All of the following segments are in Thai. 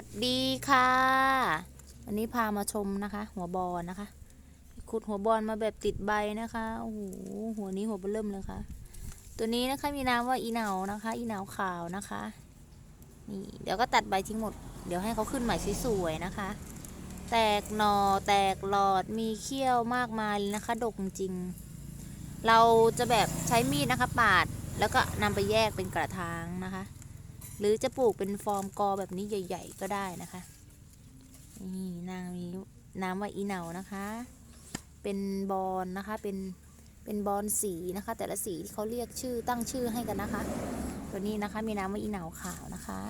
วัสดีค่ะ วันนี้พามาชมนะคะ หัวบอลนะคะ ขุดหัวบอลมาแบบติดใบนะคะโอ้โหหัวนี้หัวเบอเริ่มเลยค่ะ ตัวนี้นะคะมีนามว่าอีเหนานะคะ อีเหนาขาวนะคะนี่เดี๋ยวก็ตัดใบทิ้งหมด เดี๋ยวให้เขาขึ้นใหม่สวยๆนะคะ แตกหนอแตกหลอดมีเขี้ยวมากมายเลยนะคะ ดกจริง เราจะแบบใช้มีดนะคะ ปาดแล้วก็นำไปแยกเป็นกระถางนะคะ หรือจะปลูกเป็นฟอร์มกอแบบนี้ใหญ่ ๆ ก็ได้นะคะ นี่นางมีน้ำว่าอีเหนานะคะ เป็นบอลนะคะ เป็น เป็นบอลสีนะคะ แต่ละสีที่เขาเรียกชื่อตั้งชื่อให้กันนะคะ ตัวนี้นะคะมีน้ำว่าอีเหนาขาวนะคะ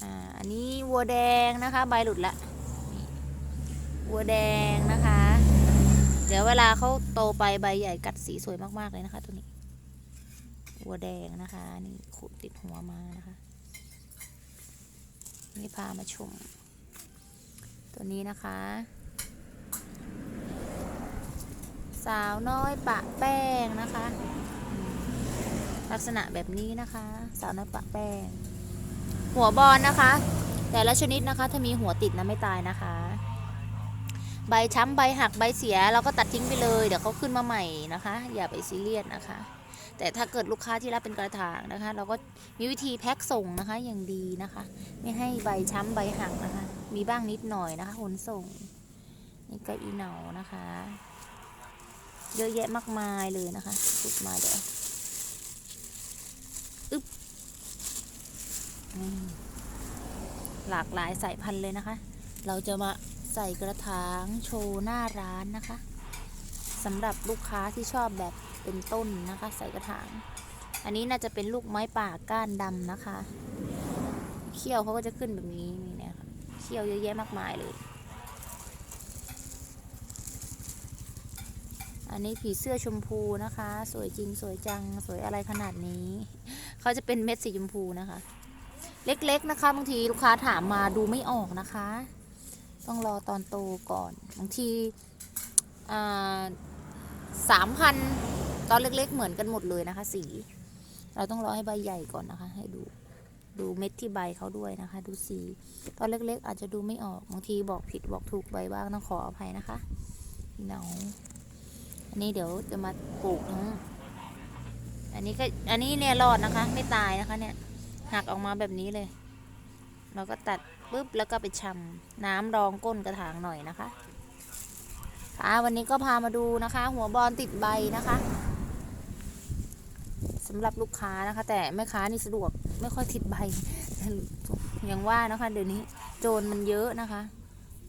อ่า อันนี้วัวแดงนะคะ ใบหลุดละวัวแดงนะคะ เดี๋ยวเวลาเขาโตไปใบใหญ่กัดสีสวยมากๆเลยนะคะตัวนี้ วัวแดงนะคะ นี่ขุดติดหัวมานะคะ นี่พามาชม ตัวนี้นะคะ สาวน้อยปะแป้งนะคะ ลักษณะแบบนี้นะคะ สาวน้อยปะแป้ง หัวบอลนะคะ แต่ละชนิดนะคะ ถ้ามีหัวติดนะไม่ตายนะคะ ใบช้ำใบหักใบเสีย เราก็ตัดทิ้งไปเลย เดี๋ยวเขาขึ้นมาใหม่นะคะ อย่าไปซีเรียสนะคะ แต่ถ้าเกิดลูกค้าที่รับเป็นกระถางนะคะ เราก็มีวิธีแพ็คส่งนะคะอย่างดีนะคะ ไม่ให้ใบช้ำใบหักนะคะ มีบ้างนิดหน่อยนะคะขนส่งนี่ก็อีเหนานะคะ เยอะแยะมากมายเลยนะคะสุดมาเดี๋ยวอึ๊บอืมหลากหลายสายพันธุ์เลยนะคะ เราจะมา ใส่กระถางโชว์หน้าร้านนะคะสำหรับลูกค้าที่ชอบแบบเป็นต้นนะคะ ใส่กระถาง อันนี้น่าจะเป็นลูกไม้ป่าก้านดำนะคะ เขี้ยวเขาก็จะขึ้นแบบนี้นี่นี่ยค่ะเขี้ยวเยอะแยะมากมายเลย อันนี้ผีเสื้อชมพูนะคะ สวยจริงสวยจังสวยอะไรขนาดนี้เขาจะเป็นเม็ดสีชมพูนะคะ เล็กๆนะคะบางทีลูกค้าถามมาดูไม่ออกนะคะ ต้องรอตอนโตก่อนบางทีสามพันตอนเล็ก ๆ เหมือนกันหมดเลยนะคะ สี เราต้องรอให้ใบใหญ่ก่อนนะคะ ให้ดูดูเม็ดที่ใบเขาด้วยนะคะ ดูสี ตอนเล็ก ๆ อาจจะดูไม่ออกบางทีบอกผิดบอกถูกใบบ้างต้องขออภัยนะคะเนาอันนี้เดี๋ยวจะมาปลูกทั้งอันนี้ก็อันนี้เนี่ยรอดนะคะ ไม่ตายนะคะ เนี่ยหักออกมาแบบนี้เลย เราก็ตัด ปุ๊บแล้วก็ไปชำน้ำรองก้นกระถางหน่อยนะคะค่ะวันนี้ก็พามาดูนะคะ หัวบอลติดใบนะคะสำหรับลูกค้านะคะ แต่แม่ค้านี่สะดวกไม่ค่อยติดใบอย่างว่านะคะ เดี๋ยวนี้โจรมันเยอะนะคะ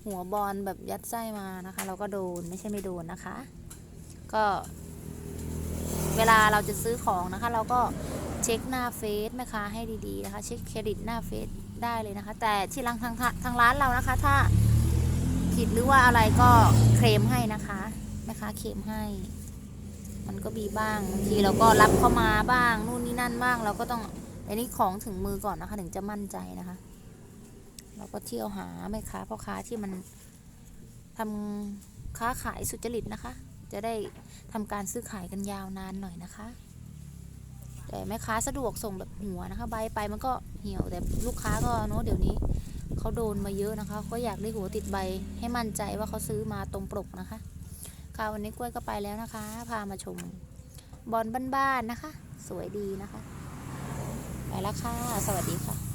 หัวบอลแบบยัดไส้มานะคะ เราก็โดนไม่ใช่ไม่โดนนะคะ ก็เวลาเราจะซื้อของนะคะ เราก็เช็คหน้าเฟซแม่ค้าให้ดีๆนะคะ เช็คเครดิตหน้าเฟซ ได้เลยนะคะ แต่ที่ร้านทางทางร้านเรานะคะ ถ้าผิดหรือว่าอะไรก็เคลมให้นะคะแม่ค้าเคลมให้ มันก็มีบ้างบางทีเราก็รับเข้ามาบ้างนู่นนี่นั่นบ้างเราก็ต้องอันนี้ของถึงมือก่อนนะคะ ถึงจะมั่นใจนะคะ เราก็เที่ยวหาแม่ค้าพ่อค้าที่มันทำค้าขายสุจริตนะคะ จะได้ทำการซื้อขายกันยาวนานหน่อยนะคะ แต่แม่ค้าสะดวกส่งแบบหัวนะคะ ใบไปมันก็เหี่ยวแต่ลูกค้าก็เนาะเดี๋ยวนี้เขาโดนมาเยอะนะคะ ก็อยากได้หัวติดใบให้มั่นใจว่าเขาซื้อมาตรงปกนะคะ ค่ะวันนี้กล้วยก็ไปแล้วนะคะ พามาชมบอลบ้านๆนะคะ สวยดีนะคะ ไปแล้วค่ะ สวัสดีค่ะ